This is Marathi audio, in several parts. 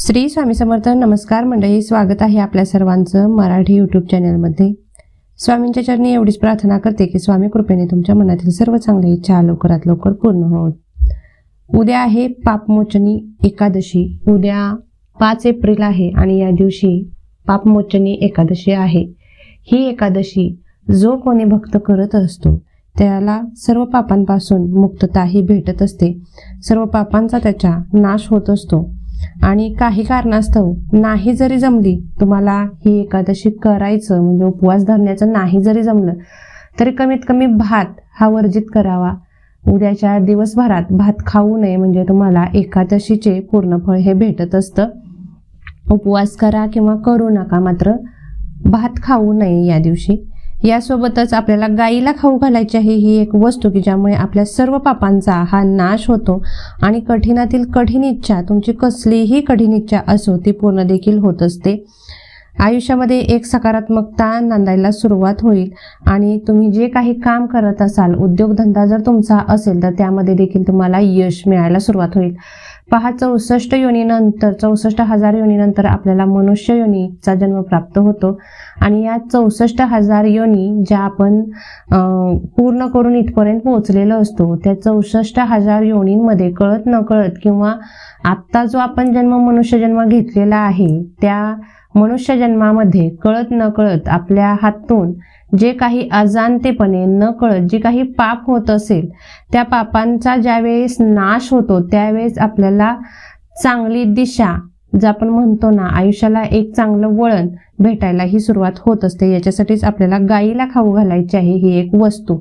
श्री स्वामी समर्थ नमस्कार मंडळी स्वागत आहे आपल्या सर्वांचं मराठी यूट्यूब चॅनलमध्ये स्वामींच्या चरणी एवढीच प्रार्थना करते की स्वामी कृपेने तुमच्या मनातील सर्व चांगल्या इच्छा लवकरात लवकर पूर्ण होत उद्या आहे पापमोचनी एकादशी. उद्या पाच एप्रिल आहे आणि या दिवशी पापमोचनी एकादशी आहे. ही एकादशी जो कोणी भक्त करत असतो त्याला सर्व पापांपासून मुक्तताही भेटत असते. सर्व पापांचा त्याचा नाश होत असतो. आणि काही कारणास्तव नाही जरी जमली तुम्हाला ही एकादशी करायचं म्हणजे उपवास धरण्याचं नाही जरी जमलं तरी कमीत कमी भात हा वर्जित करावा. उद्याच्या दिवसभरात भात खाऊ नये म्हणजे तुम्हाला एकादशीचे पूर्ण फळ हे भेटत असतं. उपवास करा किंवा करू नका मात्र भात खाऊ नये या दिवशी. यासोबतच आपल्याला गाईला खाऊ घालायची आहे ही एक वस्तू की ज्यामुळे आपल्या सर्व पापांचा हा नाश होतो. आणि कठीणातील कठीण इच्छा तुमची कसलीही कठीण इच्छा असो ती पूर्ण देखील होत असते. आयुष्यामध्ये एक सकारात्मकता नांदायला सुरुवात होईल. आणि तुम्ही जे काही काम करत असाल उद्योगधंदा जर तुमचा असेल तर त्यामध्ये देखील तुम्हाला यश मिळायला सुरुवात होईल. पहा चौसष्ट योनीनंतर चौसष्ट हजार योनीनंतर आपल्याला मनुष्य योनीचा जन्म प्राप्त होतो. आणि या चौसष्ट हजार योनी ज्या आपण पूर्ण करून इथपर्यंत पोहोचलेलो असतो त्या चौसष्ट हजार योनींमध्ये कळत नकळत किंवा आत्ता जो आपण जन्म मनुष्य जन्म घेतलेला आहे त्या मनुष्य जन्मामध्ये कळत न कळत आपल्या हातून जे काही अजाणतेपणे न कळत जे काही पाप होत असेल त्या पापांचा ज्यावेळेस नाश होतो त्यावेळेस आपल्याला चांगली दिशा जे आपण म्हणतो ना आयुष्याला एक चांगलं वळण भेटायला ही सुरुवात होत असते. याच्यासाठीच आपल्याला गाईला खाऊ घालायची आहे ही एक वस्तू.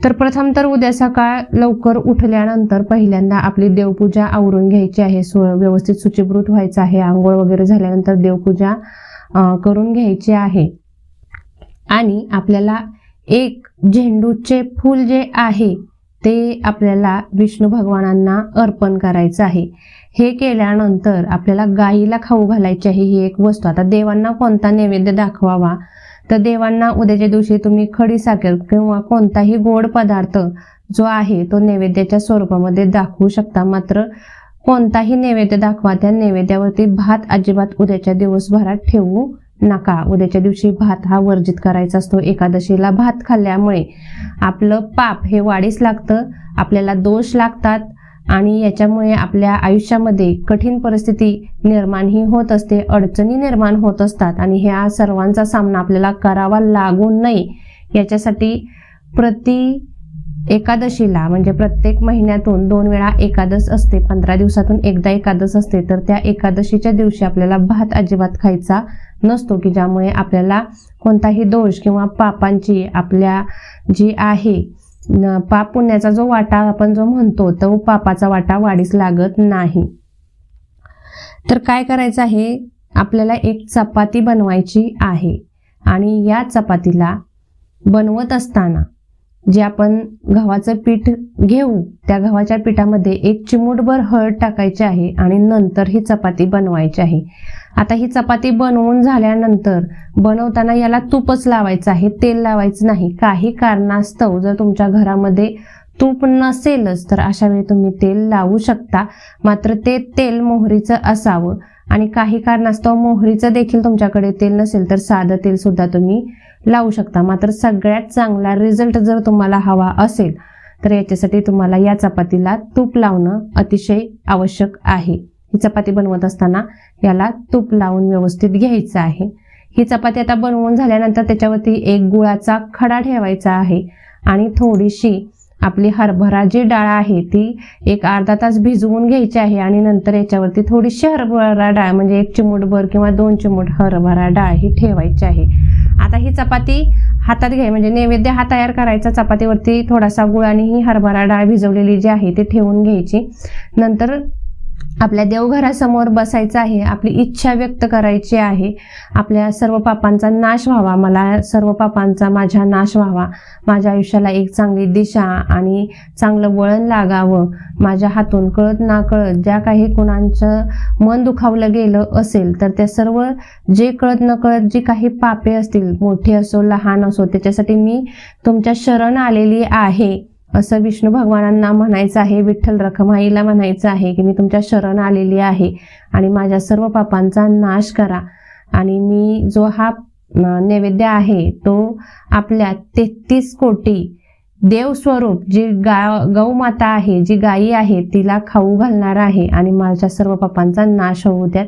तर प्रथम तर उद्या सकाळ लवकर उठल्यानंतर पहिल्यांदा आपली देवपूजा आवरून घ्यायची आहे. सु व्यवस्थित शुचिभृत व्हायचं आहे. आंघोळ वगैरे झाल्यानंतर देवपूजा करून घ्यायची आहे. आणि आपल्याला एक झेंडूचे फूल जे आहे ते आपल्याला विष्णू भगवानांना अर्पण करायचं आहे. हे केल्यानंतर आपल्याला गाईला खाऊ घालायची आहे. ही एक वस्तू. आता देवांना कोणता नैवेद्य दाखवावा? तर देवांना उद्याच्या दिवशी तुम्ही खडी साखर किंवा कोणताही गोड पदार्थ जो आहे तो नैवेद्याच्या स्वरूपामध्ये दाखवू शकता. मात्र कोणताही नैवेद्य दाखवा त्या नैवेद्यावरती भात अजिबात उद्याच्या दिवसभरात ठेवू नका. उद्याच्या दिवशी भात हा वर्जित करायचा असतो. एकादशीला भात खाल्ल्यामुळे आपलं पाप हे वाढीस लागतं आपल्याला दोष लागतात आणि याच्यामुळे आपल्या आयुष्यामध्ये कठीण परिस्थिती निर्माण ही होत असते अडचणी निर्माण होत असतात आणि ह्या सर्वांचा सामना आपल्याला करावा लागू नये. याच्यासाठी प्रति एकादशीला म्हणजे प्रत्येक महिन्यातून दोन वेळा एकादश असते. पंधरा दिवसातून एकदा एकादश असते. तर त्या एकादशीच्या दिवशी आपल्याला भात अजिबात खायचा नसतो की ज्यामुळे आपल्याला कोणताही दोष किंवा पापांची आपल्या जी आहे पाप पुण्याचा जो वाटा आपण जो म्हणतो तो पापाचा वाटा वाढीस लागत नाही. तर काय करायचं आहे? आपल्याला एक चपाती बनवायची आहे. आणि या चपातीला बनवत असताना जे आपण गव्हाचं पीठ घेऊ त्या गव्हाच्या पिठामध्ये एक चिमूटभर हळद टाकायची आहे आणि नंतर ही चपाती बनवायची आहे. आता ही चपाती बनवून झाल्यानंतर बनवताना याला तूपच लावायचं आहे तेल लावायचं नाही. काही कारणास्तव जर तुमच्या घरामध्ये तूप नसेलच तर अशा वेळी तुम्ही तेल लावू शकता. मात्र ते तेल मोहरीचं असावं. आणि काही कारणास्तव मोहरीचं देखील तुमच्याकडे तेल नसेल तर साधं तेल सुद्धा तुम्ही लावू शकता. मात्र सगळ्यात चांगला रिझल्ट जर तुम्हाला हवा असेल तर याच्यासाठी तुम्हाला या चपातीला तूप लावणं अतिशय आवश्यक आहे. ही चपाती बनवत असताना याला तूप लावून व्यवस्थित घ्यायचं आहे. ही चपाती आता बनवून झाल्यानंतर त्याच्यावरती एक गुळाचा खडा ठेवायचा आहे आणि थोडीशी आपली हरभरा जी डाळ आहे ती एक अर्धा तास भिजवून घ्यायची आहे आणि नंतर याच्यावरती थोडीशी हरभरा डाळ म्हणजे एक चिमूटभर किंवा दोन चिमूट हरभरा डाळ ही ठेवायची आहे. आता ही चपाती हातात घ्याय म्हणजे नैवेद्य हा तयार करायचा. चपातीवरती थोडासा गुळ आणि ही हरभरा डाळ भिजवलेली जी आहे ती ठेवून घ्यायची. नंतर आपल्या देवघरासमोर बसायचं आहे आपली इच्छा व्यक्त करायची आहे आपल्या सर्व पापांचा नाश व्हावा मला सर्व पापांचा माझ्या नाश व्हावा माझ्या आयुष्याला एक चांगली दिशा आणि चांगलं वळण लागावं माझ्या हातून कळत ना कळत ज्या काही कुणांचं मन दुखावलं गेलं असेल तर त्या सर्व जे कळत न कळत जी काही पापे असतील मोठी असो लहान असो त्याच्यासाठी मी तुमच्या शरण आलेली आहे. असं विष्णू भगवानांना म्हणायचं आहे विठ्ठल रखमाईला म्हणायचं आहे की मी तुमच्या शरण आलेली आहे आणि माझ्या सर्व पापांचा नाश करा. आणि मी जो हा नैवेद्य आहे तो आपल्या तेहतीस कोटी देवस्वरूप जी गा गौमाता आहे जी गायी आहे तिला खाऊ घालणार आहे आणि माझ्या सर्व पापांचा नाश होऊ द्यात.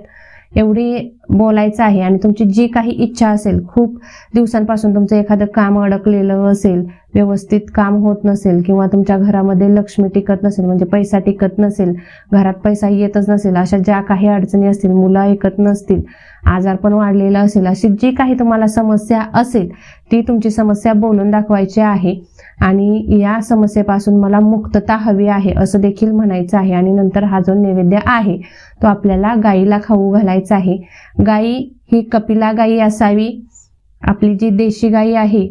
एवढी बोलायचं आहे आणि तुमची जी काही इच्छा असेल खूप दिवसांपासून तुमचं एखादं काम अडकलेलं असेल व्यवस्थित काम होत नसेल किंवा तुमच्या घरामध्ये लक्ष्मी टिकत नसेल म्हणजे पैसा टिकत नसेल घरात पैसा येतच नसेल अशा ज्या काही अडचणी असतील मुलं ऐकत नसतील आजारपण वाढलेलं असेल अशी जी काही तुम्हाला समस्या असेल ती तुमची समस्या बोलून दाखवायची आहे. आणि या समस्येपासून मला मुक्तता हवी आहे असं देखील म्हणायचं आहे. आणि नंतर हा जो नैवेद्य आहे तो आपल्याला गाईला खाऊ घालायचा आहे. गाई ही कपिला गाई असावी. आपली जी देशी गाई आहे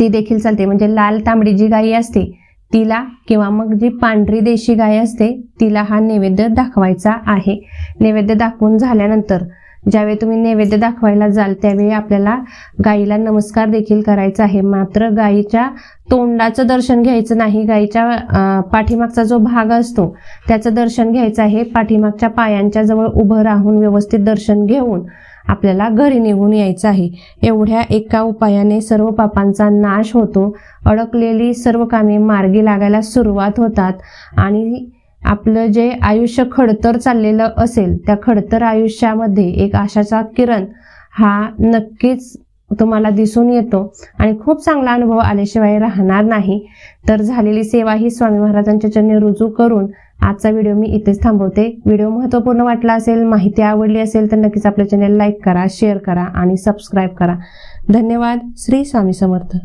ती देखील चालते. म्हणजे लाल तांबडी जी गाई असते तिला किंवा मग जी पांढरी देशी गाय असते तिला हा नैवेद्य दाखवायचा आहे. नैवेद्य दाखवून झाल्यानंतर ज्यावेळी तुम्ही नैवेद्य दाखवायला जाल त्यावेळी आपल्याला गाईला नमस्कार देखील करायचा आहे. मात्र गाईच्या तोंडाचं दर्शन घ्यायचं नाही. गाईच्या पाठीमागचा जो भाग असतो त्याचं दर्शन घ्यायचं आहे. पाठीमागच्या पायांच्या जवळ उभं राहून व्यवस्थित दर्शन घेऊन आपल्याला घरी निघून यायचं आहे. एवढ्या एका उपायाने सर्व पापांचा नाश होतो. अडकलेली सर्व कामे मार्गी लागायला सुरुवात होतात आणि आपलं जे आयुष्य खडतर चाललेलं असेल त्या खडतर आयुष्यामध्ये एक आशाचा किरण हा नक्कीच तुम्हाला दिसून येतो. आणि खूप चांगला अनुभव आल्याशिवाय राहणार नाही. तर झालेली सेवा ही स्वामी महाराजांच्या चरणी रुजू करून आजचा व्हिडिओ मी इथेच थांबवते. व्हिडिओ महत्त्वपूर्ण वाटला असेल माहिती आवडली असेल तर नक्कीच आपल्या चॅनेल लाईक करा शेअर करा आणि सबस्क्राईब करा. धन्यवाद. श्री स्वामी समर्थ.